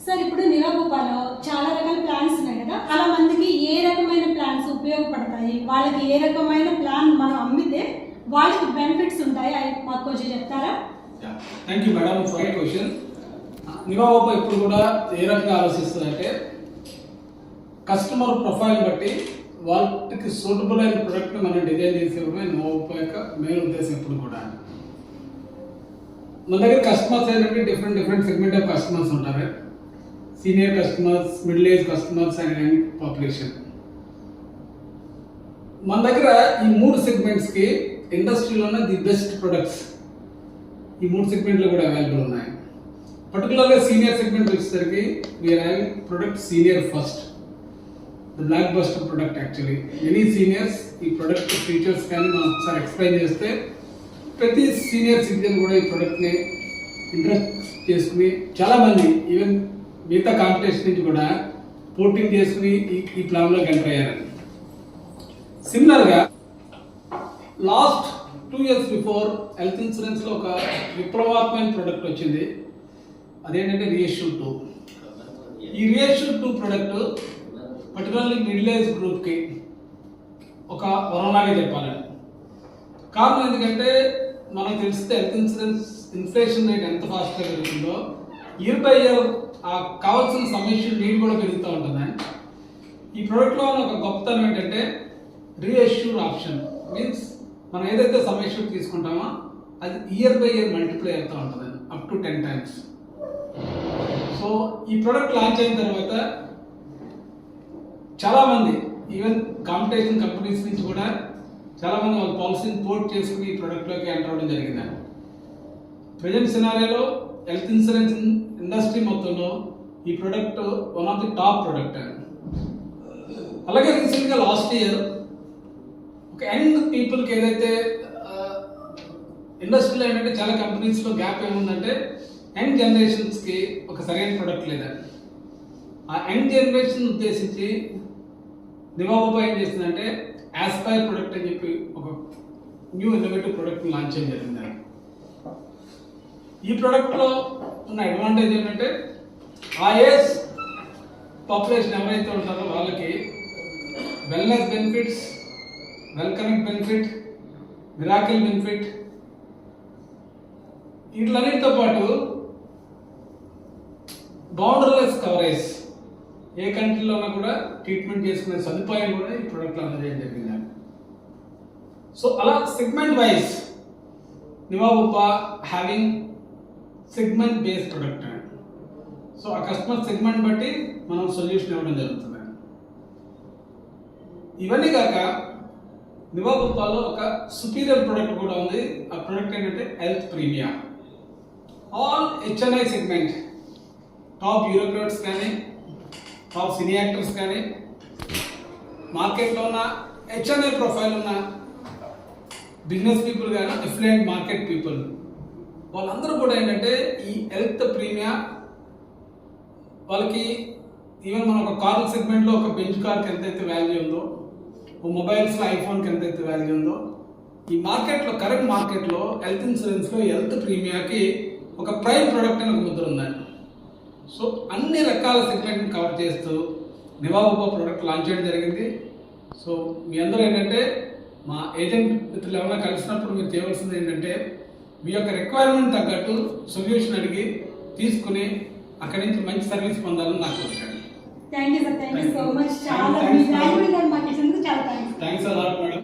Sir ఇప్పుడు నివాబుపాలో చాలా రకాల ప్లాన్స్ ఉన్నాయి కదా? చాలా మందికి ఏ రకమైన ప్లాన్స్ ఉపయోగపడతాయి? వాళ్ళకి ఏ రకమైన ప్లాన్ మనం అమ్మితే వాళ్ళకి బెనిఫిట్స్ ఉంటాయి? అవి మాకు కొంచెం చెప్తారా? Thank you madam for question Niva Bupa ఇప్పుడు కూడా ఏ రకంగా ఆలోచిస్తుందంటే కస్టమర్ ప్రొఫైల్ బట్టి వాళ్ళకి సూటబుల్ అయిన ప్రొడక్ట్ మనం డిజైన్ చేసేవడమే ఇవ్వడమే నివాబోప యొక్క మెయిన్ ఉద్దేశం ఇప్పుడు కూడా మన దగ్గర కస్టమర్స్ ఏంటంటే different different segment of customers ఉంటారు. Senior customers middle age customers and young population మన దగ్గర ఈ మూడు సెగ్మెంట్స్కి ఇండస్ట్రీలోనే ది బెస్ట్ ప్రొడక్ట్స్ ఈ మూడు సెగ్మెంట్లు కూడా అవైలబుల్ ఉన్నాయి. పర్టికులర్గా సీనియర్ సెగ్మెంట్ వచ్చేసరికి we're having product senior first the blockbuster product actually any seniors ఈ ప్రొడక్ట్ ఫీచర్స్ కానీ మనం ఒకసారి ఎక్స్ప్లెయిన్ చేస్తే ప్రతి సీనియర్ సిటిజన్ కూడా ఈ ప్రొడక్ట్ని ఇంట్రెస్ట్ చేసుకుని చాలామంది ఈవెన్ మిగతా కాంపిటీషన్ నుంచి కూడా పోటింగ్ చేసుకుని ఈ ఈ ప్లాన్లోకి ఎంటర్ అయ్యారు సిమిలర్గా last two years before health ఇన్సూరెన్స్లో ఒక విప్లవాత్మైన ప్రోడక్ట్ వచ్చింది. అదేంటంటే రియేష్యూ టూ. ఈ reassure two product particularly middle age గ్రూప్కి ఒక వరంలాగే చెప్పాలండి. కారణం ఎందుకంటే మనకు తెలిస్తే హెల్త్ ఇన్సూరెన్స్ ఇన్ఫ్లేషన్ రేట్ ఎంత ఫాస్ట్గా పెరుగుతుందో ఇయర్ బై ఇయర్ ఆ కావాల్సిన సమీక్షలు నీడ్ కూడా పెరుగుతూ ఉంటుంది? ఈ ప్రోడక్ట్లో ఉన్న ఒక గొప్పతనం ఏంటంటే రీఎష్యూర్ ఆప్షన్ మీన్స్ మనం ఏదైతే సమీక్షలు తీసుకుంటామో అది ఇయర్ బై ఇయర్ మల్టిప్లై అవుతూ ఉంటుంది? Up to ten times so ఈ ప్రోడక్ట్ లాంచ్ అయిన తర్వాత చాలామంది ఈవెన్ కాంపిటీషన్ కంపెనీస్ నుంచి కూడా చాలామంది వాళ్ళ పాలసీని పోర్ట్ చేసుకుని ఈ ప్రోడక్ట్లోకి ఎంటర్ అవ్వడం జరిగింది. ప్రజెంట్ సినారియోలో హెల్త్ ఇన్సూరెన్స్ ఇండస్ట్రీ మొత్తంలో ఈ product one of the top product అలాగే రీసెంట్గా లాస్ట్ ఇయర్ ఒక యంగ్ పీపుల్కి ఏదైతే ఇండస్ట్రీలో ఏంటంటే చాలా కంపెనీస్లో గ్యాప్ ఏముందంటే యంగ్ జనరేషన్స్కి ఒక సరైన ప్రోడక్ట్ లేదా ఆ యంగ్ జనరేషన్ ఉద్దేశించి నివాబాబా ఏం చేసిందంటే యాస్పైర్ ప్రొడక్ట్ అని చెప్పి ఒక న్యూ ఇన్నోవేటివ్ ప్రొడక్ట్ లాంచ్ చేయడం జరిగింది ఈ ప్రోడక్ట్లో ఉన్న అడ్వాంటేజ్ ఏంటంటే ఆ ఏజ్ పాపులేషన్ ఎవరైతే ఉంటారో వాళ్ళకి wellness benefits well connect benefit miracle benefit వీటిలన్నిటితో పాటు బౌండర్లెస్ కవరేజ్ ఏ కంట్రీలోనా కూడా ట్రీట్మెంట్ చేసుకునే సదుపాయం కూడా ఈ ప్రోడక్ట్లో అందజేయడం జరిగింది. సో అలా segment wise Niva Bupa having segment based product so ఆ కస్టమర్ సెగ్మెంట్ బట్టి మనం సొల్యూషన్ ఇవ్వడం జరుగుతుంది. ఇవన్నీ కాక నివాబుబ్బాలో ఒక సుపీరియర్ ప్రొడక్ట్ కూడా ఉంది. ఆ ప్రొడక్ట్ ఏంటంటే health premia all HNI segment top bureaucrats కానీ టాప్ సినీ యాక్టర్స్ కానీ మార్కెట్లో ఉన్న హెచ్ఎన్ఐ ప్రొఫైల్ ఉన్న బిజినెస్ పీపుల్ కానీ డిఫరెంట్ మార్కెట్ పీపుల్ వాళ్ళందరూ కూడా ఏంటంటే ఈ హెల్త్ ప్రీమియా వాళ్ళకి ఈవెన్ మనం ఒక కార్ సెగ్మెంట్లో ఒక బెంచ్ కార్కి ఎంతైతే వాల్యూ ఉందో ఓ మొబైల్స్లో ఐఫోన్కి ఎంతైతే వాల్యూ ఉందో ఈ మార్కెట్లో కరెంట్ మార్కెట్లో హెల్త్ ఇన్సూరెన్స్లో హెల్త్ ప్రీమియాకి ఒక ప్రైమ్ ప్రోడక్ట్ అని ఒక ముద్ర ఉందండి. సో అన్ని రకాల సెగ్మెంట్ని కవర్ చేస్తూ నివాబోబా ప్రోడక్ట్ లాంచ్ చేయడం జరిగింది. సో మీ అందరూ ఏంటంటే మా ఏజెంట్ మిత్రులు ఎవరైనా కలిసినప్పుడు మీరు చేయవలసింది ఏంటంటే మీ యొక్క రిక్వైర్మెంట్ తగ్గట్టు సొల్యూషన్ అడిగి తీసుకుని అక్కడి నుంచి మంచి సర్వీస్ పొందాలని నాకు వచ్చాడు thank you sir thank you so much చాలా థ్యాంక్ యూ సార్ మా కిచెన్ చాలా థ్యాంక్స్ అలాట్ మేడం